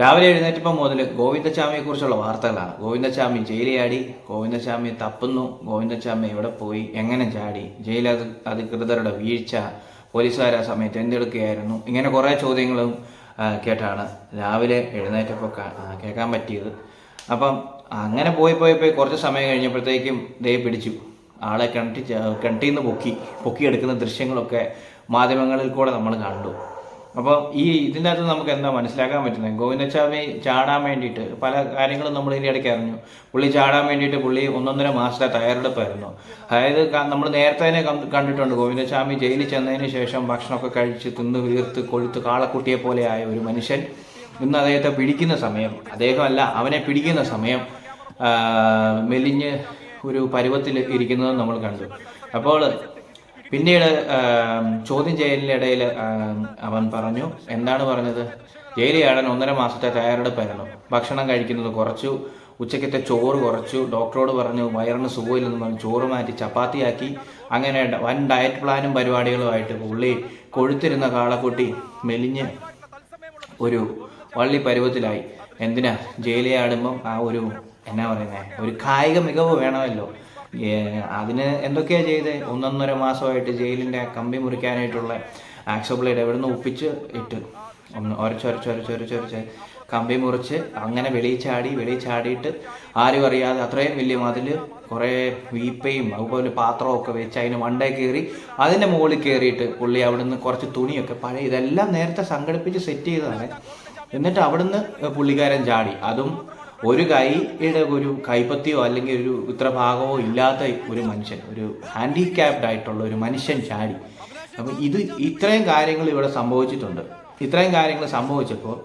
രാവിലെ എഴുന്നേറ്റപ്പം മുതൽ ഗോവിന്ദച്ചാമിയെക്കുറിച്ചുള്ള വാർത്തകളാണ്. ഗോവിന്ദസ്വാമി ജയിലിയാടി ഗോവിന്ദസ്വാമി തപ്പുന്നു ഗോവിന്ദസ്വാമി എവിടെ പോയി എങ്ങനെ ചാടി ജയിൽ അധി അധികൃതരുടെ വീഴ്ച പോലീസുകാരെ സമയത്ത് എന്തെടുക്കുകയായിരുന്നു ഇങ്ങനെ കുറേ ചോദ്യങ്ങളും കേട്ടാണ് രാവിലെ എഴുന്നേറ്റപ്പോൾ കേൾക്കാൻ പറ്റിയത്. അപ്പം അങ്ങനെ പോയി പോയി പോയി കുറച്ച് സമയം കഴിഞ്ഞപ്പോഴത്തേക്കും ദേ പിടിച്ചു. ആളെ കിണറ്റി കിണറ്റിൽ നിന്ന് പൊക്കി പൊക്കിയെടുക്കുന്ന ദൃശ്യങ്ങളൊക്കെ മാധ്യമങ്ങളിൽ കൂടെ നമ്മൾ കണ്ടു. അപ്പോൾ ഈ ഇതിന്റെ അകത്ത് നമുക്ക് എന്താ മനസ്സിലാക്കാൻ പറ്റുന്നത്? ഗോവിന്ദച്ചാമി ചാടാൻ വേണ്ടിയിട്ട് പല കാര്യങ്ങളും നമ്മൾ ഇതിന്റെ ഇടയ്ക്ക് അറിഞ്ഞു. പുള്ളി ചാടാൻ വേണ്ടിയിട്ട് പുള്ളി ഒന്നൊന്നര മാസത്തെ തയ്യാറെടുപ്പായിരുന്നു. അതായത് നമ്മൾ നേരത്തെ തന്നെ കണ്ടിട്ടുണ്ട് ഗോവിന്ദച്ചാമി ജയിലിൽ ചെന്നതിന് ശേഷം ഭക്ഷണമൊക്കെ കഴിച്ച് തിന്ന് വീർത്ത് കൊഴുത്ത് കാളക്കുട്ടിയെ പോലെ ആയ ഒരു മനുഷ്യൻ ഇന്ന് അദ്ദേഹത്തെ പിടിക്കുന്ന സമയം അദ്ദേഹമല്ല അവനെ പിടിക്കുന്ന സമയം മെലിഞ്ഞ് ഒരു പരുവത്തിൽ ഇരിക്കുന്നത് നമ്മൾ കണ്ടു. അപ്പോൾ പിന്നീട് ചോദ്യം ചെയ്യലിന്റെ ഇടയിൽ അവൻ പറഞ്ഞു എന്താണ് പറഞ്ഞത്? ജയിലിയാടൻ ഒന്നര മാസത്തെ തയ്യാറെടുപ്പായിരുന്നു. ഭക്ഷണം കഴിക്കുന്നത് കുറച്ചു ഉച്ചക്കത്തെ ചോറ് കുറച്ചു ഡോക്ടറോട് പറഞ്ഞു വയറിന് സുഖമില്ലെന്ന് പറഞ്ഞു ചോറ് മാറ്റി ചപ്പാത്തിയാക്കി അങ്ങനെ വൻ ഡയറ്റ് പ്ലാനും പരിപാടികളുമായിട്ട് പുള്ളി കൊഴുത്തിരുന്ന കാളക്കുട്ടി മെലിഞ്ഞ് ഒരു വള്ളി പരുവത്തിലായി. എന്തിനാ? ജയിലിയാടുമ്പം ആ ഒരു എന്നാ പറയുന്നത് ഒരു കായിക മികവ് വേണമല്ലോ. അതിന് എന്തൊക്കെയാണ് ചെയ്തത് ഒന്നൊന്നര മാസമായിട്ട് ജയിലിന്റെ കമ്പി മുറിക്കാനായിട്ടുള്ള ആക്സോ ബ്ലേഡ് എവിടെ നിന്ന് ഒപ്പിച്ച് ഇട്ട്. ഒന്ന് ഒരച്ചൊരച്ചൊരച്ചൊരച്ചൊരച്ച് കമ്പി മുറിച്ച് അങ്ങനെ വെളിയിൽ ചാടി വെളിയിൽ ചാടിയിട്ട് ആരും അറിയാതെ അത്രയും വലിയ മതിൽ കുറേ വീപ്പയും അതുപോലെ പാത്രവും ഒക്കെ വെച്ച് അതിന് മണ്ടേ കയറി അതിന്റെ മുകളിൽ കയറിയിട്ട് പുള്ളി അവിടുന്ന് കുറച്ച് തുണിയൊക്കെ പഴയ ഇതെല്ലാം നേരത്തെ സംഘടിപ്പിച്ച് സെറ്റ് ചെയ്തതാണ്. എന്നിട്ട് അവിടുന്ന് പുള്ളിക്കാരൻ ചാടി. അതും ഒരു കൈയുടെ ഒരു കൈപ്പത്തിയോ അല്ലെങ്കിൽ ഒരു ഇത്ര ഭാഗമോ ഇല്ലാത്ത ഒരു മനുഷ്യൻ ഒരു ഹാൻഡിക്യാപ്ഡ് ആയിട്ടുള്ള ഒരു മനുഷ്യൻ ചാടി. അപ്പം ഇത് ഇത്രയും കാര്യങ്ങൾ ഇവിടെ സംഭവിച്ചിട്ടുണ്ട്. ഇത്രയും കാര്യങ്ങൾ സംഭവിച്ചപ്പോൾ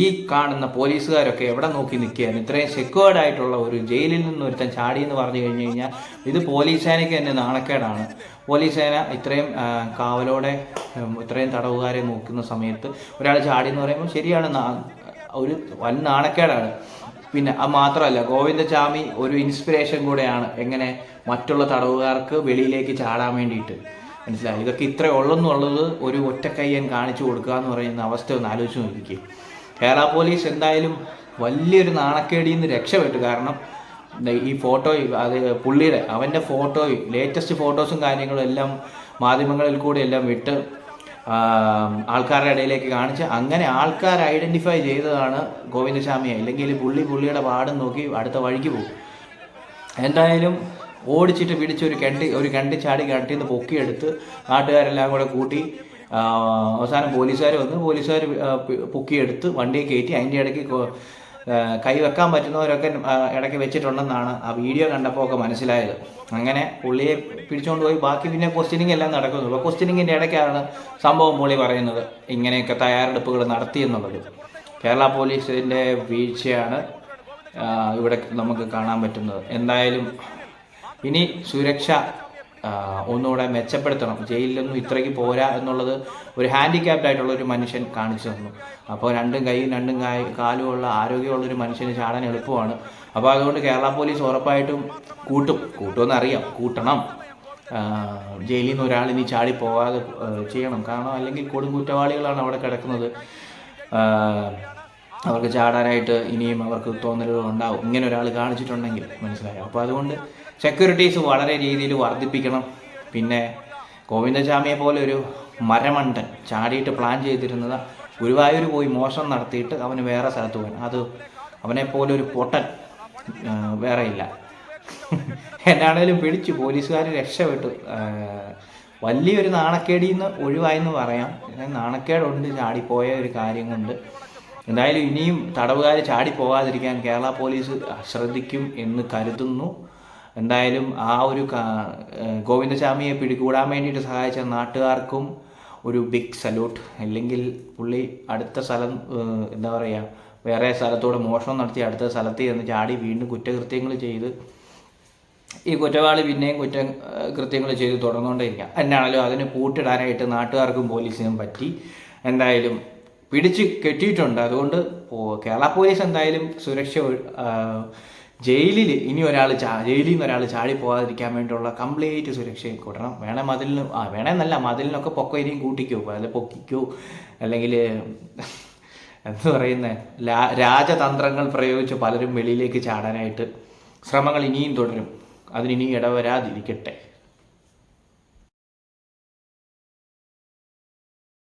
ഈ കാണുന്ന പോലീസുകാരൊക്കെ എവിടെ നോക്കി നിൽക്കുകയാണ്? ഇത്രയും സെക്യൂർഡ് ആയിട്ടുള്ള ഒരു ജയിലിൽ നിന്ന് ഒരുത്തൻ ചാടി എന്ന് പറഞ്ഞു കഴിഞ്ഞു കഴിഞ്ഞാൽ ഇത് പോലീസ് സേനയ്ക്ക് തന്നെ നാണക്കേടാണ്. പോലീസ് സേന ഇത്രയും കാവലോടെ ഇത്രയും തടവുകാരെ നോക്കുന്ന സമയത്ത് ഒരാൾ ചാടി എന്ന് പറയുമ്പോൾ ശരിയാണ് ഒരു വൻ നാണക്കേടാണ്. പിന്നെ അത് മാത്രമല്ല ഗോവിന്ദചാമി ഒരു ഇൻസ്പിറേഷൻ കൂടെയാണ് എങ്ങനെ മറ്റുള്ള തടവുകാർക്ക് വെളിയിലേക്ക് ചാടാൻ വേണ്ടിയിട്ട്. മനസ്സിലായി? ഇതൊക്കെ ഇത്ര ഉള്ളെന്നുള്ളത് ഒരു ഒറ്റക്കയ്യൻ കാണിച്ചു കൊടുക്കുക എന്ന് പറയുന്ന അവസ്ഥ ഒന്ന് ആലോചിച്ച് നോക്കിക്കും. കേരള പോലീസ് എന്തായാലും വലിയൊരു നാണക്കേടിയിൽ നിന്ന് രക്ഷപ്പെട്ടു. കാരണം ഈ ഫോട്ടോ അത് പുള്ളിയുടെ അവന്റെ ഫോട്ടോയും ലേറ്റസ്റ്റ് ഫോട്ടോസും കാര്യങ്ങളും എല്ലാം മാധ്യമങ്ങളിൽ കൂടെ എല്ലാം വിട്ട് ആൾക്കാരുടെ ഇടയിലേക്ക് കാണിച്ച് അങ്ങനെ ആൾക്കാർ ഐഡന്റിഫൈ ചെയ്തതാണ് ഗോവിന്ദസ്വാമിയെ. അല്ലെങ്കിൽ പുള്ളി പുള്ളിയുടെ പാടും നോക്കി അടുത്ത വഴിക്ക് പോകും. എന്തായാലും ഓടിച്ചിട്ട് പിടിച്ച് ഒരു കെണ്ടി ഒരു കെണ്ടി ചാടി കെട്ടി നിന്ന് പൊക്കിയെടുത്ത് നാട്ടുകാരെല്ലാം കൂടെ കൂട്ടി അവസാനം പോലീസുകാർ വന്ന് പോലീസുകാർ പൊക്കിയെടുത്ത് വണ്ടിയെ കയറ്റി അതിന്റെ ഇടയ്ക്ക് കൊ- ആ, കൈ വെക്കാൻ പറ്റുന്നവരൊക്കെ ഇടയ്ക്ക് വെച്ചിട്ടുണ്ടെന്നാണ് ആ വീഡിയോ കണ്ടപ്പോൾ ഒക്കെ മനസ്സിലായത്. അങ്ങനെ പുള്ളിയെ പിടിച്ചുകൊണ്ട് പോയി. ബാക്കി പിന്നെ ക്വസ്റ്റ്യനിങ് എല്ലാം നടക്കുന്നു. അപ്പോൾ ക്വസ്റ്റ്യനിങ്ങിന്റെ ഇടയ്ക്കാണ് സംഭവം പുള്ളി പറയുന്നത് ഇങ്ങനെയൊക്കെ തയ്യാറെടുപ്പുകൾ നടത്തിയെന്നുള്ളത് കേരള പോലീസിന്റെ വീഴ്ചയാണ് ഇവിടെ നമുക്ക് കാണാൻ പറ്റുന്നത്. എന്തായാലും ഇനി സുരക്ഷ ഒന്നുകൂടെ മെച്ചപ്പെടുത്തണം. ജയിലിലൊന്നും ഇത്രയ്ക്ക് പോരാ എന്നുള്ളത് ഒരു ഹാൻഡിക്യാപ്ഡ് ആയിട്ടുള്ള ഒരു മനുഷ്യൻ കാണിച്ചു തന്നു. അപ്പോൾ രണ്ടും കൈയും രണ്ടും കായ് കാലുമുള്ള ആരോഗ്യമുള്ള ഒരു മനുഷ്യന് ചാടാൻ എളുപ്പമാണ്. അപ്പോൾ അതുകൊണ്ട് കേരള പോലീസ് ഉറപ്പായിട്ടും കൂട്ടും. കൂട്ടുമെന്ന് അറിയാം. കൂട്ടണം. ജയിലിൽ നിന്ന് ഒരാൾ ഇനി ചാടി പോകാതെ ചെയ്യണം. കാരണം അല്ലെങ്കിൽ കൊടും കുറ്റവാളികളാണ് അവിടെ കിടക്കുന്നത്. അവർക്ക് ചാടാനായിട്ട് ഇനിയും അവർക്ക് തോന്നലുകൾ ഉണ്ടാവും. ഇങ്ങനെ ഒരാൾ കാണിച്ചിട്ടുണ്ടെങ്കിൽ മനസ്സിലായോ? അപ്പോൾ അതുകൊണ്ട് സെക്യൂരിറ്റീസ് വളരെ രീതിയിൽ വർദ്ധിപ്പിക്കണം. പിന്നെ ഗോവിന്ദസ്വാമിയെ പോലെ ഒരു മരമണ്ടൻ ചാടിയിട്ട് പ്ലാൻ ചെയ്തിരുന്നത് ഗുരുവായൂർ പോയി മോഷണം നടത്തിയിട്ട് അവന് വേറെ സ്ഥലത്ത് പോകാൻ അത് അവനെ പോലെ ഒരു പൊട്ടൻ വേറെ ഇല്ല. എന്നാണേലും പിടിച്ചു പോലീസുകാർ രക്ഷപ്പെട്ടു. വലിയൊരു നാണക്കേടിയിൽ നിന്ന് ഒഴിവായെന്ന് പറയാം. നാണക്കേടുണ്ട് ചാടിപ്പോയ ഒരു കാര്യം കൊണ്ട്. എന്തായാലും ഇനിയും തടവുകാർ ചാടി പോകാതിരിക്കാൻ കേരള പോലീസ് ശ്രദ്ധിക്കും എന്ന് കരുതുന്നു. എന്തായാലും ആ ഒരു ഗോവിന്ദസ്വാമിയെ പിടികൂടാൻ വേണ്ടിയിട്ട് സഹായിച്ച നാട്ടുകാർക്കും ഒരു ബിഗ് സല്യൂട്ട് അല്ലെങ്കിൽ പുള്ളി അടുത്ത സ്ഥലം എന്താ പറയുക വേറെ സ്ഥലത്തോട് മോഷണം നടത്തി അടുത്ത സ്ഥലത്ത് ചെന്ന് ചാടി വീണ്ടും കുറ്റകൃത്യങ്ങൾ ചെയ്ത് ഈ കുറ്റവാളി പിന്നെയും കുറ്റം കൃത്യങ്ങൾ ചെയ്ത് തുടർന്നുകൊണ്ടേയിരിക്കാം. എന്നാണല്ലോ അതിന് കൂട്ടിടാനായിട്ട് നാട്ടുകാർക്കും പോലീസിനും പറ്റി എന്തായാലും പിടിച്ച് കെട്ടിയിട്ടുണ്ട്. അതുകൊണ്ട് കേരള പോലീസ് എന്തായാലും സുരക്ഷ ജയിലിൽ ഇനി ഒരാൾ ചാ ജയിലിൽ നിന്ന് ഒരാൾ ചാടി പോകാതിരിക്കാൻ വേണ്ടിയുള്ള കംപ്ലീറ്റ് സുരക്ഷയും കൂട്ടണം വേണേ മതിലിന് ആ വേണമെന്നല്ല മതിലിനൊക്കെ പൊക്ക കൂട്ടിക്കോ അല്ലെ പൊക്കിക്കോ അല്ലെങ്കിൽ എന്ന് പറയുന്ന രാജതന്ത്രങ്ങൾ പ്രയോഗിച്ച് പലരും വെളിയിലേക്ക് ചാടാനായിട്ട് ശ്രമങ്ങൾ ഇനിയും തുടരും. അതിനി ഇടവരാതിരിക്കട്ടെ.